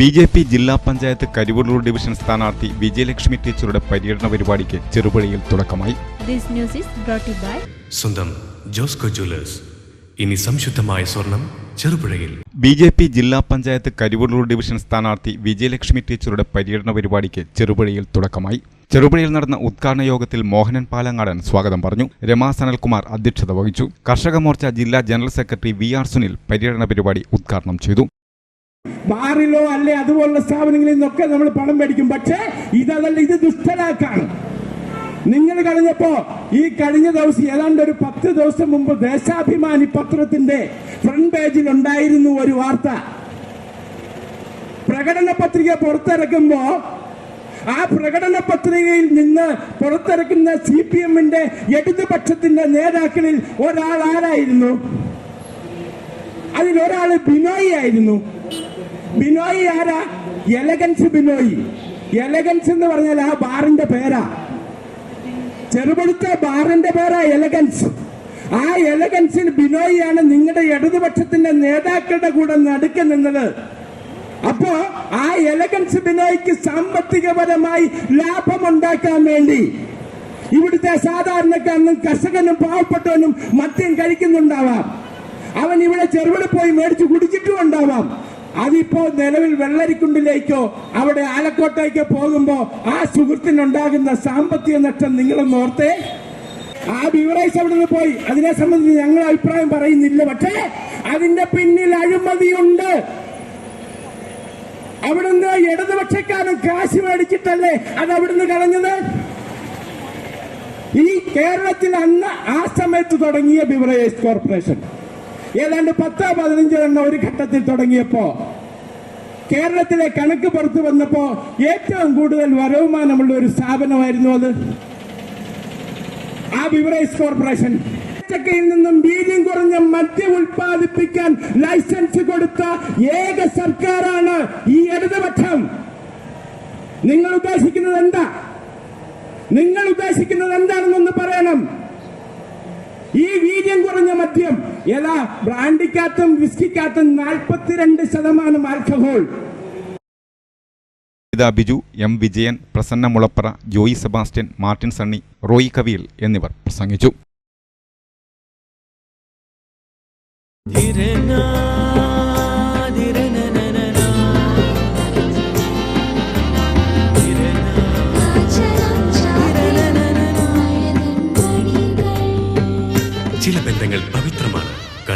B J P ജില്ലാ panchayat Karivellur division സ്ഥാനാർത്ഥി വിജയലക്ഷ്മി ടീച്ചറുടെ പര്യടന പരിപാടിക്ക് ചെറുപുഴയിൽ തുടക്കമായി. This news is brought to you സ്വന്തം ജോസ്കോ ജ്വല്ലേഴ്സ്. ഇനി സംശുദ്ധമായ സ്വർണം ചെറുപുഴയിൽ. ബി ജെ പി ജില്ലാ പഞ്ചായത്ത് കരിവള്ളൂർ ഡിവിഷൻ സ്ഥാനാർത്ഥി വിജയലക്ഷ്മി ടീച്ചറുടെ പര്യടന പരിപാടിക്ക് ചെറുപുഴയിൽ തുടക്കമായി. ചെറുപുഴയിൽ നടന്ന ഉദ്ഘാടന യോഗത്തിൽ മോഹനൻ പാലങ്ങാടൻ സ്വാഗതം പറഞ്ഞു. രമാ സനൽകുമാർ അധ്യക്ഷത വഹിച്ചു. കർഷക മോർച്ച ജില്ലാ general secretary V R Sunil പര്യടന പരിപാടി ഉദ്ഘാടനം ചെയ്തു. ബാറിലോ അല്ലെ അതുപോലുള്ള സ്ഥാപനങ്ങളിൽ നിന്നൊക്കെ നമ്മൾ പണം മേടിക്കും. പക്ഷേ ഇതല്ല ഇത് ദുഷ്ടലാക്കാണ് നിങ്ങൾ കഴിഞ്ഞപ്പോ ഈ കഴിഞ്ഞ ദിവസം ഏതാണ്ട് ഒരു പത്ത് ദിവസം മുമ്പ് ദേശാഭിമാനി പത്രത്തിന്റെ ഫ്രണ്ട് പേജിൽ ഉണ്ടായിരുന്നു ഒരു വാർത്ത. പ്രകടന പത്രിക പുറത്തിറക്കുമ്പോ ആ പ്രകടന പത്രികയിൽ നിന്ന് പുറത്തിറക്കുന്ന സി പി എമ്മിന്റെ ഇടതുപക്ഷത്തിന്റെ നേതാക്കളിൽ ഒരാൾ ആരായിരുന്നു? അതിലൊരാൾ ബിനോയി ആയിരുന്നു. ബിനോയ് ആരാ? എലഗൻസ് ബിനോയ്. എലഗൻസ് എന്ന് പറഞ്ഞാൽ ആ ബാറിന്റെ പേരാ. ചെറുപടുത്ത ബാറിന്റെ പേരാ എലഗൻസ് ആ എലഗൻസിൽ ബിനോയ് ആണ് നിങ്ങളുടെ ഇടതുപക്ഷത്തിന്റെ നേതാക്കളുടെ കൂടെ നടുക്ക് നിന്നത്. അപ്പോ ആ എലഗൻസ് ബിനോയ്ക്ക് സാമ്പത്തികപരമായി ലാഭമുണ്ടാക്കാൻ വേണ്ടി ഇവിടുത്തെ സാധാരണക്കാരനും കർഷകനും പാവപ്പെട്ടവനും മദ്യം കഴിക്കുന്നുണ്ടാവാം. അവൻ ഇവിടെ ചെറുവിടെ പോയി മേടിച്ച് കുടിച്ചിട്ടും ഉണ്ടാവാം. അതിപ്പോ നിലവിൽ വെള്ളരിക്കുണ്ടിലേക്കോ അവിടെ ആലക്കോട്ടേക്കോ പോകുമ്പോ ആ സുഹൃത്തിനുണ്ടാകുന്ന സാമ്പത്തിക നഷ്ടം നിങ്ങളൊന്ന് ഓർത്തേ? ആ ബിവറേജ് അവിടെ നിന്ന് പോയി. അതിനെ സംബന്ധിച്ച് ഞങ്ങൾ അഭിപ്രായം പറയുന്നില്ല. പക്ഷേ അതിന്റെ പിന്നിൽ അഴിമതിയുണ്ട്. അവിടുന്ന് ഇടതുപക്ഷക്കാരൻ കാശ് മേടിച്ചിട്ടല്ലേ അത് അവിടുന്ന് കളഞ്ഞത്? ഈ കേരളത്തിൽ അന്ന് ആ സമയത്ത് തുടങ്ങിയ ബിവറേജ് കോർപ്പറേഷൻ. ഏതാണ്ട് പത്തോ പതിനഞ്ചോ എണ്ണം ഒരു ഘട്ടത്തിൽ തുടങ്ങിയപ്പോ കേരളത്തിലെ കണക്ക് പുറത്തു വന്നപ്പോ ഏറ്റവും കൂടുതൽ വരവുമാനമുള്ള ഒരു സ്ഥാപനമായിരുന്നു അത്. ആ ബിവറേജ് കോർപ്പറേഷൻ. ചക്കയിൽ നിന്നും വീര്യം കുറഞ്ഞ മദ്യം ഉൽപ്പാദിപ്പിക്കാൻ ലൈസൻസ് കൊടുത്ത ഏക സർക്കാരാണ് ഈ ഇടതുപക്ഷം. നിങ്ങൾ ഉദ്ദേശിക്കുന്നത് എന്താ? നിങ്ങൾ ഉദ്ദേശിക്കുന്നത് എന്താണെന്നൊന്ന് പറയണം. ഈ വീര്യം കുറഞ്ഞ മദ്യം ഏതാ ബ്രാൻഡിക്കകത്തും വിസ്കിക്കകത്തും നാൽപ്പത്തിരണ്ട് ശതമാനം alcohol Geetha Biju M Vijayan Prasanna Mulappara Joy Sebastian Martin Sunny Roy കവിയിൽ എന്നിവർ പ്രസംഗിച്ചു ചില ബന്ധങ്ങൾ പവിത്രമാണ്